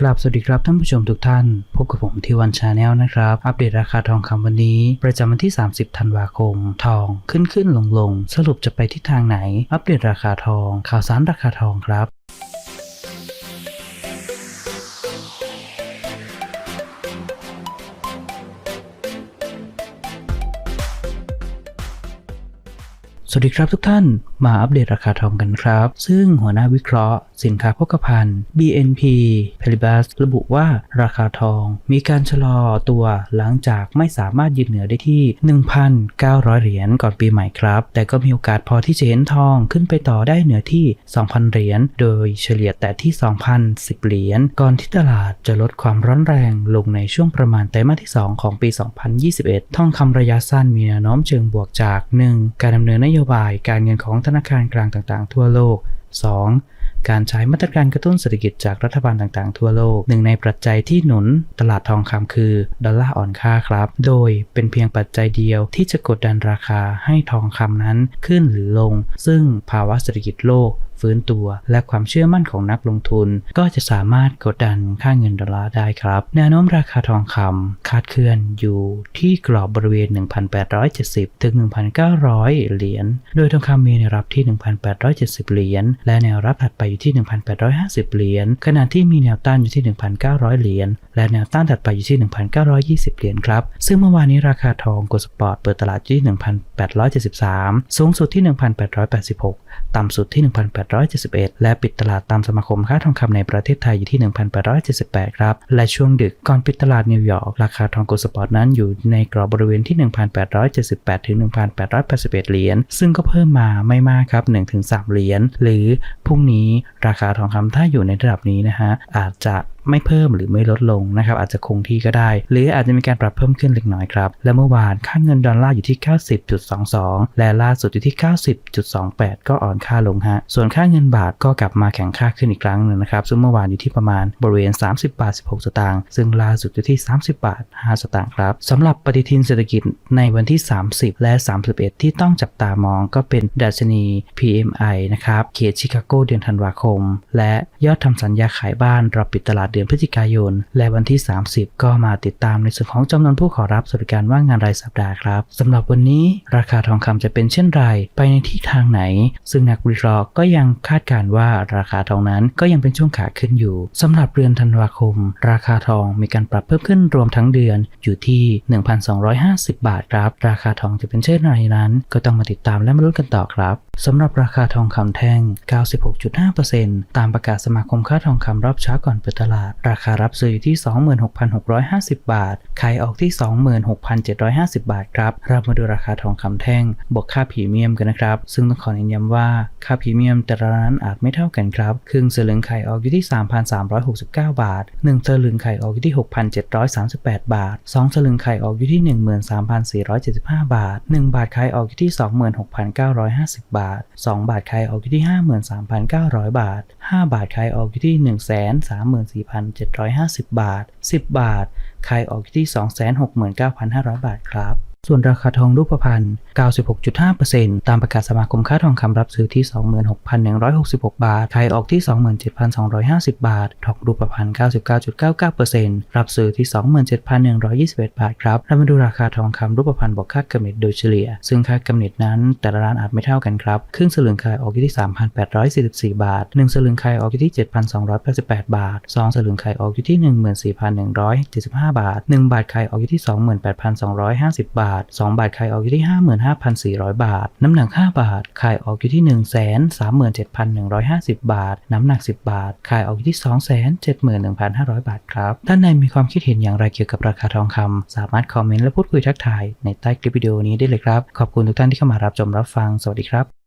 กราบสวัสดีครับท่านผู้ชมทุกท่าน พบกับผมที่วันชาแนลนะครับ อัปเดตราคาทองคำวันนี้ ประจำวันที่ 30 ธันวาคม ทองขึ้นขึ้นลงลงสรุปจะไปทิศทางไหน อัปเดตราคาทอง ข่าวสารราคาทองครับ สวัสดีครับทุกท่านมาอัปเดตราคาทองกันครับ ซึ่งหัวหน้าวิเคราะห์ สินค้าโภคภัณฑ์ BNP Paribas ระบุว่าราคาทองมีการชะลอตัวหลังจากไม่สามารถยืนเหนือได้ที่ 1,900 เหรียญก่อนปีใหม่ครับ แต่ก็มีโอกาสพอที่จะเห็นทองขึ้นไปต่อได้เหนือที่ 2,000 เหรียญโดยเฉลี่ยแต่ที่ 2,010 เหรียญก่อนที่ตลาดจะลดความร้อนแรงลงในช่วงประมาณไตรมาสที่ 2 ของปี 2021 ทองคำระยะสั้นมีแนวโน้มเชิงบวกจาก 1. การดำเนินนโยบายการเงินของธนาคารกลางต่างๆ ทั่วโลก 2. การใช้มาตรการกระตุ้นเศรษฐกิจจากรัฐบาลต่างๆ ทั่วโลก หนึ่งในปัจจัยที่หนุนตลาดทองคำคือดอลลาร์อ่อนค่าครับ โดยเป็นเพียงปัจจัยเดียวที่จะกดดันราคาให้ทองคำนั้นขึ้นหรือลง ซึ่งภาวะเศรษฐกิจโลกฟื้นตัวและความเชื่อมั่นของนักลงทุน ก็จะสามารถกดดันค่าเงินดอลลาร์ได้ครับ แนวโน้มราคาทองคำคาดเคลื่อนอยู่ที่กรอบบริเวณ 1,870 ถึง 1,900 เหรียญ โดยทองคำมีแนวรับที่ 1,870 เหรียญ และแนวรับถัดไปอยู่ที่ 1,850 เหรียญ ขณะที่มีแนวต้านอยู่ที่ 1,900 เหรียญ และแนวต้านถัดไปอยู่ที่ 1,920 เหรียญครับ ซึ่งเมื่อวานนี้ราคาทองกดสปอร์ตเปิดตลาดที่ 1,873 สูงสุดที่ 1,886 ต่ำสุดที่ 1,871 และปิดตลาดตามสมาคมค้าทองคำในประเทศไทยอยู่ที่ 1,878 ครับ และช่วงดึกก่อนปิดตลาดนิวยอร์กราคาทองกดสปอร์ตนั้นอยู่ในกรอบบริเวณที่ 1,878 ถึง 1,881 เหรียญ ซึ่งก็เพิ่มมาไม่มากครับ 1-3 เหรียญ หรือพรุ่งนี้ราคาทองคำถ้าอยู่ในระดับนี้นะฮะอาจจะ ไม่เพิ่มหรือไม่ลดลงนะครับอาจจะคงที่ก็ได้ หรืออาจจะมีการปรับเพิ่มขึ้นเล็กน้อยครับ และเมื่อวานค่าเงินดอลลาร์อยู่ที่ 90.22 และล่าสุดอยู่ที่ 90.28 ก็อ่อนค่าลงฮะส่วนค่าเงินบาทก็กลับมาแข็งค่าขึ้นอีกครั้งหนึ่งนะครับซึ่งเมื่อวานอยู่ที่ประมาณบริเวณ 30 บาท 16 สตางค์ซึ่งล่าสุดอยู่ที่ 30 บาท 5 สตางค์ครับสำหรับปฏิทินเศรษฐกิจในวันที่ 30 และ 31 ที่ต้องจับตามองก็เป็นดัชนี PMI นะครับเขตชิคาโกเดือนธันวาคม และยอดทำสัญญาขายบ้านรอบปิดตลาดเดือนพฤศจิกายน และวันที่ 30 ก็มาติดตามในส่วนของจำนวนผู้ขอรับสวัสดิการว่างงานรายสัปดาห์ครับสำหรับวันนี้ราคาทองคำจะเป็นเช่นไร ไปในทิศทางไหน ซึ่งนักวิเคราะห์ก็ยังคาดการณ์ว่าราคาทองนั้นก็ยังเป็นช่วงขาขึ้นอยู่สำหรับเดือนธันวาคม ราคาทองมีการปรับเพิ่มขึ้นรวมทั้งเดือนอยู่ที่ 1,250 บาทครับ ราคาทองจะเป็นเช่นไรนั้น ก็ต้องมาติดตามและมาลุ้นกันต่อครับสำหรับราคาทองคำแท่ง 96.5%ตามประกาศสมาคมค่าทองคำรอบเช้าก่อนเปิดตลาดราคารับซื้ออยู่ที่ 26,650 บาท ขายออกที่ 26,750 บาทครับ เรามาดูราคาทองคำแท่ง บวกค่าพรีเมียมกันนะครับ ซึ่งต้องขอเน้นย้ำว่าค่าพรีเมียมแต่ละร้านอาจไม่เท่ากันครับ ครึ่งสลึงขายออกอยู่ที่ 3,369 บาท 1สลึงขายออกอยู่ที่ 6,738 บาท 2สลึงขายออกอยู่ที่ 13,475 บาท 1 บาทขายออกอยู่ที่ 26,950 บาท 2 บาทขายออกอยู่ที่ 53,900 บาท 5 บาทขายออกอยู่ที่134,750 บาท 10 บาท ขายออกที่ 269,500 บาทครับ ส่วนราคาทองรูปพรรณ 96.5%ตามประกาศสมาคมค้าทองคำรับซื้อที่ 26,166 บาท ขายออกที่ 27,250 บาท ทองรูปพรรณ 99.99%รับซื้อที่ 27,121 บาทครับ เรามาดูราคาทองคำรูปพรรณบอกค่ากำเนิดโดยเฉลี่ย ซึ่งค่ากำเนิดนั้นแต่ละร้านอาจไม่เท่ากันครับ ครึ่งสลึงขายออกอยู่ที่ 3,844 บาท 1 สลึงขายออกอยู่ที่ 7,288 บาท 2 สลึงขายออกอยู่ที่ 14,175 บาท 1 บาทขายออกอยู่ที่ 28,250 บาท2 บาทขายออกอยู่ที่ 55,400 บาท น้ำหนัก 5 บาท ขายออกอยู่ที่ 137,150 บาท น้ำหนัก 10 บาท ขายออกอยู่ที่ 271,500 บาทครับ ท่านใดมีความคิดเห็นอย่างไรเกี่ยวกับราคาทองคำสามารถคอมเมนต์และพูดคุยทักทายในใต้คลิปวิดีโอนี้ได้เลยครับ ขอบคุณทุกท่านที่เข้ามารับชมรับฟัง สวัสดีครับ